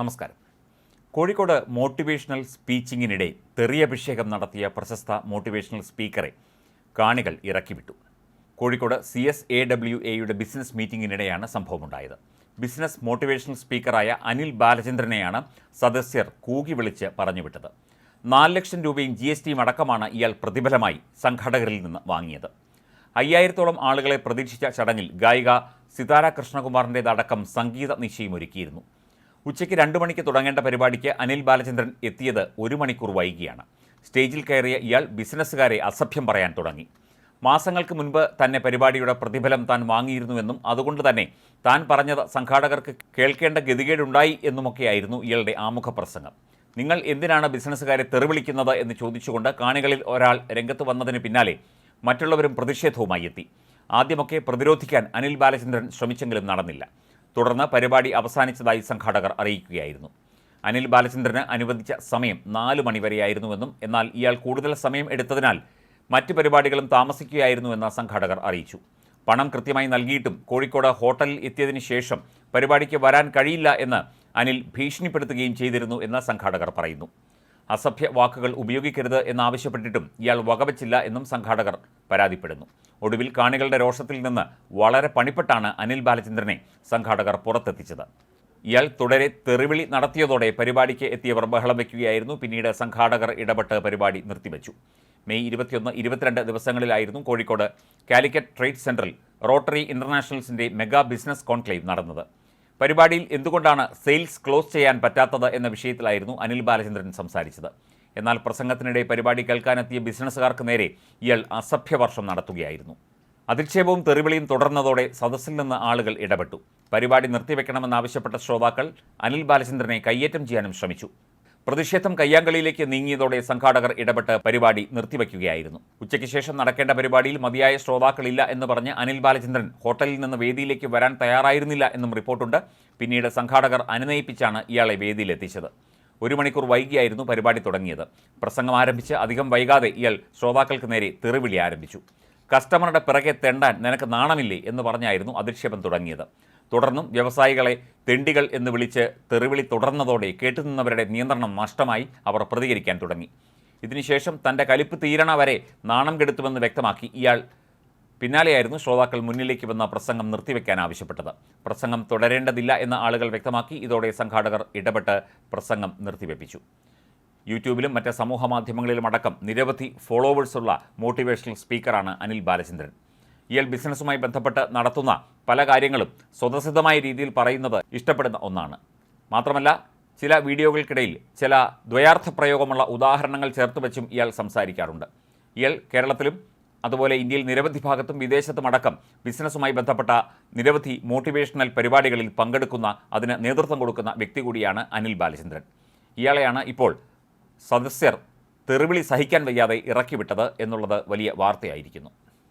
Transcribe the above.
നമസ്കാരം. കോഴിക്കോട് മോട്ടിവേഷണൽ സ്പീച്ചിങ്ങിനിടെ തെറിയഭിഷേകം നടത്തിയ പ്രശസ്ത മോട്ടിവേഷണൽ സ്പീക്കറെ കാണികൾ ഇറക്കിവിട്ടു. Kozhikode C S A W എയുടെ ബിസിനസ് മീറ്റിംഗിനിടെയാണ് സംഭവമുണ്ടായത്. ബിസിനസ് മോട്ടിവേഷണൽ സ്പീക്കറായ അനിൽ ബാലചന്ദ്രനെയാണ് സദസ്യർ കൂകി വിളിച്ച് പറഞ്ഞുവിട്ടത്. നാല് ലക്ഷം രൂപയും ജി എസ് ടിയും അടക്കമാണ് ഇയാൾ പ്രതിഫലമായി സംഘാടകരിൽ നിന്ന് വാങ്ങിയത്. അയ്യായിരത്തോളം ആളുകളെ പ്രതീക്ഷിച്ച ചടങ്ങിൽ ഗായിക സിതാര കൃഷ്ണകുമാറിന്റേതടക്കം സംഗീത നിശയും ഒരുക്കിയിരുന്നു ഉച്ചയ്ക്ക് രണ്ടു മണിക്ക് തുടങ്ങേണ്ട പരിപാടിക്ക് അനിൽ ബാലചന്ദ്രൻ എത്തിയത് ഒരു മണിക്കൂർ വൈകിയാണ്. സ്റ്റേജിൽ കയറിയ ഇയാൾ ബിസിനസ്സുകാരെ അസഭ്യം പറയാൻ തുടങ്ങി. മാസങ്ങൾക്ക് മുൻപ് തന്നെ പരിപാടിയുടെ പ്രതിഫലം താൻ വാങ്ങിയിരുന്നുവെന്നും അതുകൊണ്ട് തന്നെ താൻ പറഞ്ഞത് സംഘാടകർക്ക് കേൾക്കേണ്ട ഗതികേടുണ്ടായി എന്നുമൊക്കെയായിരുന്നു ഇയാളുടെ ആമുഖ പ്രസംഗം നിങ്ങൾ എന്തിനാണ് ബിസിനസ്സുകാരെ തെറിവിളിക്കുന്നത്? എന്ന് ചോദിച്ചുകൊണ്ട് കാണികളിൽ ഒരാൾ രംഗത്ത് വന്നതിന് പിന്നാലെ മറ്റുള്ളവരും പ്രതിഷേധവുമായി എത്തി. ആദ്യമൊക്കെ പ്രതിരോധിക്കാൻ അനിൽ ബാലചന്ദ്രൻ ശ്രമിച്ചെങ്കിലും നടന്നില്ല. തുടർന്ന് പരിപാടി അവസാനിച്ചതായി സംഘാടകർ അറിയിക്കുകയായിരുന്നു. അനിൽ ബാലചന്ദ്രന് അനുവദിച്ച സമയം നാല് മണിവരെയായിരുന്നുവെന്നും എന്നാൽ ഇയാൾ കൂടുതൽ സമയം എടുത്തതിനാൽ മറ്റ് പരിപാടികളും താമസിക്കുകയായിരുന്നുവെന്ന് സംഘാടകർ അറിയിച്ചു. പണം കൃത്യമായി നൽകിയിട്ടും കോഴിക്കോട് ഹോട്ടലിൽ എത്തിയതിനു ശേഷം പരിപാടിക്ക് വരാൻ കഴിയില്ല എന്ന് അനിൽ ഭീഷണിപ്പെടുത്തുകയും ചെയ്തിരുന്നു എന്ന് സംഘാടകർ പറയുന്നു. അസഭ്യ വാക്കുകൾ ഉപയോഗിക്കരുത് എന്നാവശ്യപ്പെട്ടിട്ടും ഇയാൾ വകവച്ചില്ല എന്നും സംഘാടകർ പരാതിപ്പെടുന്നു. ഒടുവിൽ കാണികളുടെ രോഷത്തിൽ നിന്ന് വളരെ പണിപ്പെട്ടാണ് അനിൽ ബാലചന്ദ്രനെ സംഘാടകർ പുറത്തെത്തിച്ചത്. ഇയാൾ തുടരെ തെറിവിളി നടത്തിയതോടെ പരിപാടിക്ക് എത്തിയവർ ബഹളം വയ്ക്കുകയായിരുന്നു പിന്നീട് സംഘാടകർ ഇടപെട്ട് പരിപാടി നിർത്തിവെച്ചു. മെയ് ഇരുപത്തിയൊന്ന് ഇരുപത്തിരണ്ട് ദിവസങ്ങളിലായിരുന്നു കോഴിക്കോട് കാലിക്കറ്റ് ട്രേഡ് സെന്ററിൽ റോട്ടറി ഇന്റർനാഷണൽസിന്റെ മെഗാ ബിസിനസ് കോൺക്ലേവ് നടന്നത്. പരിപാടിയിൽ എന്തുകൊണ്ടാണ് സെയിൽസ് ക്ലോസ് ചെയ്യാൻ പറ്റാത്തത് എന്ന വിഷയത്തിലായിരുന്നു അനിൽ ബാലചന്ദ്രൻ സംസാരിച്ചത്. എന്നാൽ പ്രസംഗത്തിനിടെ പരിപാടി കേൾക്കാനെത്തിയ ബിസിനസ്സുകാർക്ക് നേരെ ഇയാൾ അസഭ്യവർഷം നടത്തുകയായിരുന്നു. അധിക്ഷേപവും തെറിവിളിയും തുടർന്നതോടെ സദസ്സിൽ നിന്ന് ആളുകൾ ഇടപെട്ടു. പരിപാടി നിർത്തിവെക്കണമെന്നാവശ്യപ്പെട്ട ശ്രോതാക്കൾ അനിൽ ബാലചന്ദ്രനെ കയ്യേറ്റം ചെയ്യാനും ശ്രമിച്ചു. പ്രതിഷേധം കയ്യാങ്കളിയിലേക്ക് നീങ്ങിയതോടെ സംഘാടകർ ഇടപെട്ട് പരിപാടി നിർത്തിവെക്കുകയായിരുന്നു. ഉച്ചയ്ക്ക് ശേഷം നടക്കേണ്ട പരിപാടിയിൽ മതിയായ ശ്രോതാക്കളില്ല എന്ന് പറഞ്ഞ് അനിൽ ബാലചന്ദ്രൻ ഹോട്ടലിൽ നിന്ന് വേദിയിലേക്ക് വരാൻ തയ്യാറായിരുന്നില്ല എന്നും റിപ്പോർട്ടുണ്ട്. പിന്നീട് സംഘാടകർ അനുനയിപ്പിച്ചാണ് ഇയാളെ വേദിയിലെത്തിച്ചത്. ഒരു മണിക്കൂർ വൈകിയായിരുന്നു പരിപാടി തുടങ്ങിയത്. പ്രസംഗം ആരംഭിച്ച് അധികം വൈകാതെ ഇയാൾ ശ്രോതാക്കൾക്ക് നേരെ തെറിവിളി ആരംഭിച്ചു. കസ്റ്റമറുടെ പിറകെ തെണ്ടാൻ നിനക്ക് നാണമില്ലേ എന്ന് പറഞ്ഞായിരുന്നു അധിക്ഷേപം തുടങ്ങിയത്. തുടർന്നും വ്യവസായികളെ തെണ്ടികൾ എന്ന് വിളിച്ച് തെറിവിളി തുടർന്നതോടെ കേട്ടുനിന്നവരുടെ നിയന്ത്രണം നഷ്ടമായി അവർ പ്രതികരിക്കാൻ തുടങ്ങി. ഇതിനുശേഷം തന്റെ കലിപ്പ് തീരണ വരെ നാണം കെടുത്തുമെന്ന് വ്യക്തമാക്കി ഇയാൾ പിന്നാലെയായിരുന്നു ശ്രോതാക്കൾ മുന്നിലേക്ക് വന്ന പ്രസംഗം നിർത്തിവെക്കാൻ ആവശ്യപ്പെട്ടത്. പ്രസംഗം തുടരേണ്ടതില്ല എന്ന ആളുകൾ വ്യക്തമാക്കി ഇതോടെ സംഘാടകർ ഇടപെട്ട് പ്രസംഗം നിർത്തിവെപ്പിച്ചു. യൂട്യൂബിലും മറ്റ് സമൂഹ മാധ്യമങ്ങളിലും അടക്കം നിരവധി ഫോളോവേഴ്സുള്ള മോട്ടിവേഷണൽ സ്പീക്കറാണ് അനിൽ ബാലചന്ദ്രൻ. ഇയാൾ ബിസിനസ്സുമായി ബന്ധപ്പെട്ട് നടത്തുന്ന പല കാര്യങ്ങളും സ്വതസിദ്ധമായ രീതിയിൽ പറയുന്നത് ഇഷ്ടപ്പെടുന്ന ഒന്നാണ്. മാത്രമല്ല ചില വീഡിയോകൾക്കിടയിൽ ചില ദ്വയാർത്ഥ പ്രയോഗമുള്ള ഉദാഹരണങ്ങൾ ചേർത്ത് വെച്ചും ഇയാൾ സംസാരിക്കാറുണ്ട്. ഇയാൾ കേരളത്തിലും അതുപോലെ ഇന്ത്യയിൽ നിരവധി ഭാഗത്തും വിദേശത്തും അടക്കം ബിസിനസ്സുമായി ബന്ധപ്പെട്ട നിരവധി മോട്ടിവേഷണൽ പരിപാടികളിൽ പങ്കെടുക്കുന്ന അതിന് നേതൃത്വം കൊടുക്കുന്ന വ്യക്തി കൂടിയാണ് അനിൽ ബാലചന്ദ്രൻ. ഇയാളെയാണ് ഇപ്പോൾ സദസ്യർ തെറിവിളി സഹിക്കാൻ വയ്യാതെ ഇറക്കിവിട്ടത് എന്നുള്ളത് വലിയ വാർത്തയായിരിക്കുന്നു.